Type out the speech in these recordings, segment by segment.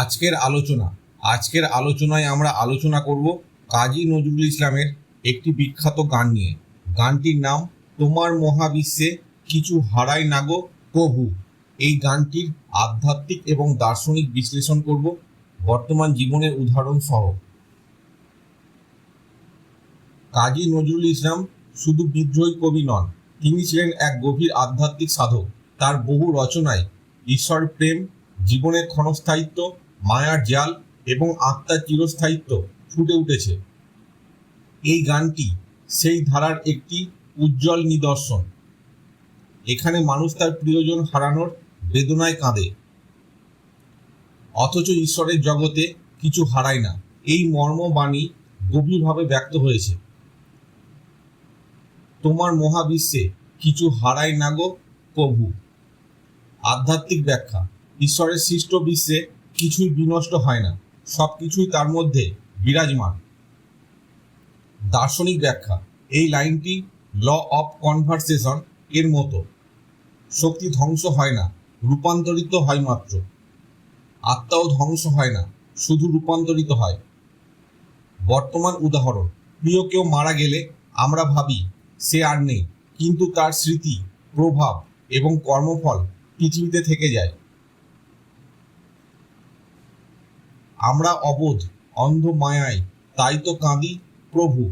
আজকের আলোচনা, আজকের আলোচনায় আমরা আলোচনা করব কাজী নজরুল ইসলামের একটি বিখ্যাত গান নিয়ে। গানটির নাম, তোমার মহাবিশ্বে কিছু হারাই নাগো কভু এই গানটির আধ্যাত্মিক এবং দার্শনিক বিশ্লেষণ করব বর্তমান জীবনের উদাহরণ সহ। কাজী নজরুল ইসলাম শুধু বিদ্রোহী কবি নন, তিনি ছিলেন এক গভীর আধ্যাত্মিক সাধক। তার বহু রচনায় ঈশ্বর প্রেম, জীবনের ক্ষণস্থায়িত্ব মায়ার জাল এবং আত্মার চিরস্থায়িত্ব ফুটে উঠেছে। এই গানটি সেই ধারার একটি উজ্জ্বল নিদর্শন। এখানে মানুষ তার প্রিয়জন হারানোর বেদনায় কাঁদে। অথচ ঈশ্বরের জগতে কিছু হারায় না। এই মর্মবাণী গভীরভাবে ব্যক্ত হয়েছে। তোমার মহাবিশ্বে কিছু হারায় না গো প্রভু। আধ্যাত্মিক ব্যাখ্যা। ঈশ্বরের সৃষ্ট বিশ্বে কিছুই বিনষ্ট হয় না। সব কিছুই তার মধ্যে বিরাজমান। দার্শনিক ব্যাখ্যা, এই লাইনটি ল অফ কনভারসেশন এর মতো। শক্তি ধ্বংস হয় না, রূপান্তরিত হয় মাত্র। আত্মাও ধ্বংস হয় না, শুধু রূপান্তরিত হয়। বর্তমান উদাহরণ, প্রিয় কেউ মারা গেলে আমরা ভাবি সে আর নেই, কিন্তু তার স্মৃতি, প্রভাব এবং কর্মফল পৃথিবীতে থেকে যায়। আমরা অবোধ, অন্ধ মায়ায়, তাই তো কাঁদি প্রভু।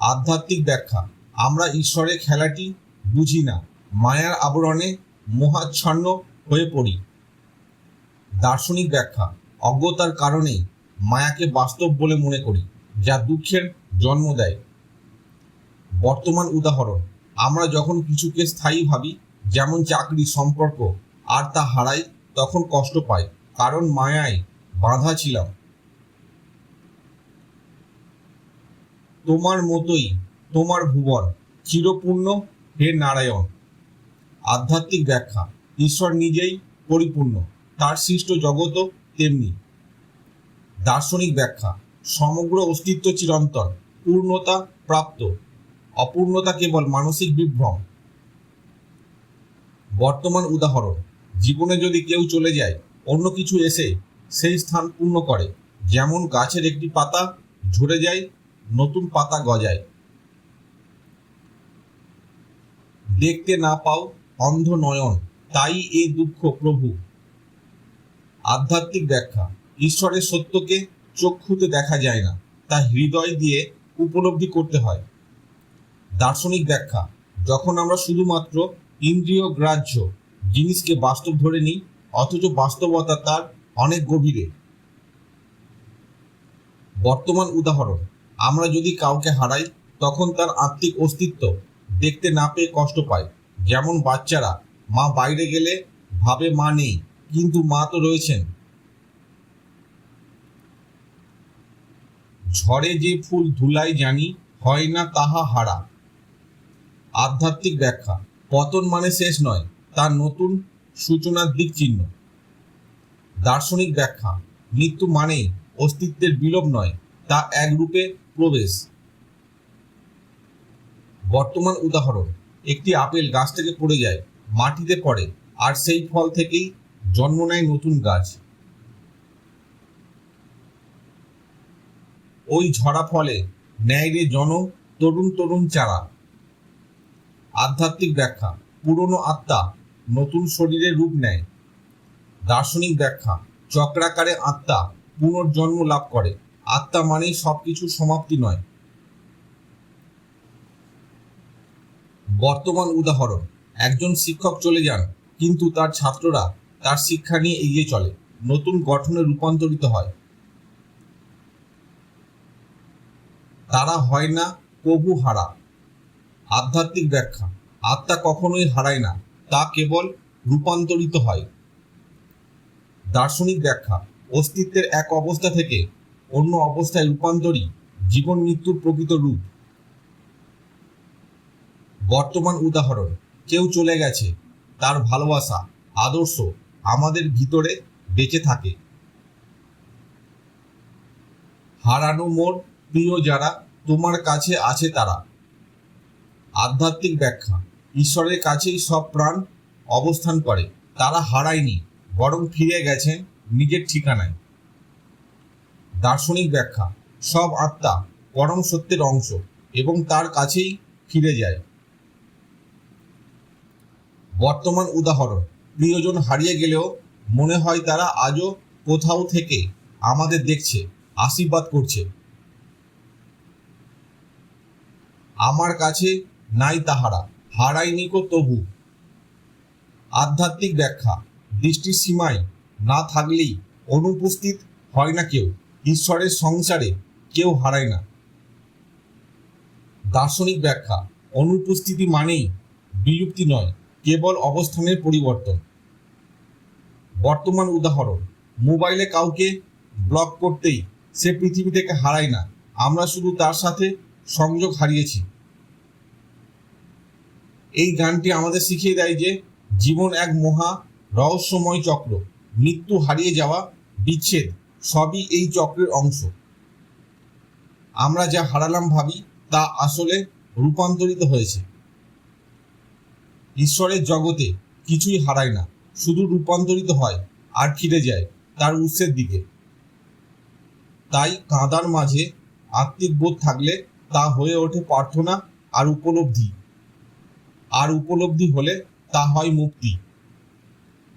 আধ্যাত্মিক ব্যাখ্যা, আমরা ঈশ্বরের খেলাটি বুঝি না, মায়ার আবরণে মোহাচ্ছন্ন হয়ে পড়ি। দার্শনিক ব্যাখ্যা, অজ্ঞতার কারণে মায়াকে বাস্তব বলে মনে করি, যা দুঃখের জন্ম দেয়। বর্তমান উদাহরণ, আমরা যখন কিছুকে স্থায়ী ভাবি, যেমন চাকরি, সম্পর্ক, আর তা হারাই, তখন কষ্ট পাই, কারণ মায়ায় বাঁধা ছিলাম। তোমার মতোই তোমার ভুবন, চিরপূর্ণ হে নারায়ণ। আধ্যাত্মিক ব্যাখ্যা, ঈশ্বর নিজেই পরিপূর্ণ, তার সৃষ্ট জগতও তেমনি। দার্শনিক ব্যাখ্যা, সমগ্র অস্তিত্ব চিরন্তন, পূর্ণতা প্রাপ্ত, অপূর্ণতা কেবল মানসিক বিভ্রম। বর্তমান উদাহরণ, জীবনে যদি কেউ চলে যায়, অন্য কিছু এসে সেই স্থান পূর্ণ করে। যেমন গাছের একটি পাতা ঝরে যায়, নতুন পাতা গজায়। দেখতে না পাও অন্ধ নয়ন তাই এ দুঃখ প্রভু। আধ্যাত্মিক ব্যাখ্যা, ঈশ্বরের সত্যকে চক্ষুতে দেখা যায় না, তা হৃদয় দিয়ে উপলব্ধি করতে হয়। দার্শনিক ব্যাখ্যা, যখন আমরা শুধুমাত্র ইন্দ্রিয় গ্রাহ্য জিনিসকে বাস্তব ধরে নিই, অথচ বাস্তবতা তার অনেক গভীরে। বর্তমান উদাহরণ, আমরা যদি কাউকে হারাই, তখন তার আত্মিক অস্তিত্ব দেখতে না পেয়ে কষ্ট পায় যেমন বাচ্চারা, মা বাইরে গেলে ভাবে মা নেই, কিন্তু মা তো রয়েছেন। ঝড়ে যে ফুল ধুলাই জানি, হয় না তাহা হারা। আধ্যাত্মিক ব্যাখ্যা, পতন মানে শেষ নয় তার নতুন সূচনার দিক চিহ্ন দার্শনিক ব্যাখ্যা। মৃত্যু মানেই অস্তিত্বের বিলোপ নয়, তা এক রূপে প্রবেশ। বর্তমান উদাহরণ, একটি আপেল গাছ থেকে পড়ে যায়, মাটিতে পড়ে, আর সেই ফল থেকেই জন্ম নেয় নতুন গাছ। ওই ঝরা ফলে ন্যায় রে জন, তরুণ তরুণ চারা। আধ্যাত্মিক ব্যাখ্যা, পুরনো আত্মা নতুন শরীরে রূপ নেয় দার্শনিক ব্যাখ্যা। চক্রাকারে আত্মা পুনর্জন্ম লাভ করে। আত্মা মানেই সবকিছুর সমাপ্তি নয়। বর্তমান উদাহরণ। একজন শিক্ষক চলে যান, কিন্তু তার ছাত্ররা তার শিক্ষা নিয়ে এগিয়ে চলে। নতুন গঠনে রূপান্তরিত হয়। তারা হয় না প্রভু হারা। আধ্যাত্মিক ব্যাখ্যা। আত্মা কখনোই হারায় না। তা কেবল রূপান্তরিত হয়। দার্শনিক ব্যাখ্যা, অস্তিত্বের এক অবস্থা থেকে অন্য অবস্থায় রূপান্তরই জীবন মৃত্যুর প্রকৃত রূপ। বর্তমান উদাহরণ, কেউ চলে গেছে, তার ভালোবাসা, আদর্শ আমাদের ভিতরে বেঁচে থাকে। হারানো মোর প্রিয় যারা, তোমার কাছে আছে তারা। আধ্যাত্মিক ব্যাখ্যা, ঈশ্বরের কাছেই সব প্রাণ অবস্থান করে, তারা হারায়নি। বরং ফিরে গেছেন নিজের ঠিকানায়। দার্শনিক ব্যাখ্যা, সব আত্মা পরম সত্যের অংশ এবং তার কাছেই ফিরে যায়। বর্তমান উদাহরণ, প্রিয়জন হারিয়ে গেলেও মনে হয় তারা আজও কোথাও থেকে আমাদের দেখছে, আশীর্বাদ করছে। আমার কাছে নাই তাহারা, হারাইনি কো তবু। আধ্যাত্মিক ব্যাখ্যা দৃষ্টির সীমায় না থাকলেই অনুপস্থিত হয় না কেউ। ঈশ্বরের সংসারে কেউ হারায় না। দার্শনিক ব্যাখ্যা, অনুপস্থিতি মানেই বিলুপ্তি নয়, কেবল অবস্থানের পরিবর্তন। বর্তমান উদাহরণ, মোবাইলে কাউকে ব্লক করতেই সে পৃথিবী থেকে হারায় না, আমরা শুধু তার সাথে সংযোগ হারিয়েছি। এই গানটি আমাদের শিখিয়ে দেয় যে জীবন এক মহা রহস্যময় চক্র, মৃত্যু হারিয়ে যাওয়া, বিচ্ছেদ, সবই এই চক্রের অংশ। আমরা যা হারালাম ভাবি, তা আসলে রূপান্তরিত হয়েছে। ঈশ্বরের জগতে কিছুই হারায় না, শুধু রূপান্তরিত হয়, আর ফিরে যায় তার উৎসের দিকে। তাই কাঁদার মাঝে আত্মিক বোধ থাকলে তা হয়ে ওঠে প্রার্থনা আর উপলব্ধি। আর উপলব্ধি হলে তা হয় মুক্তি।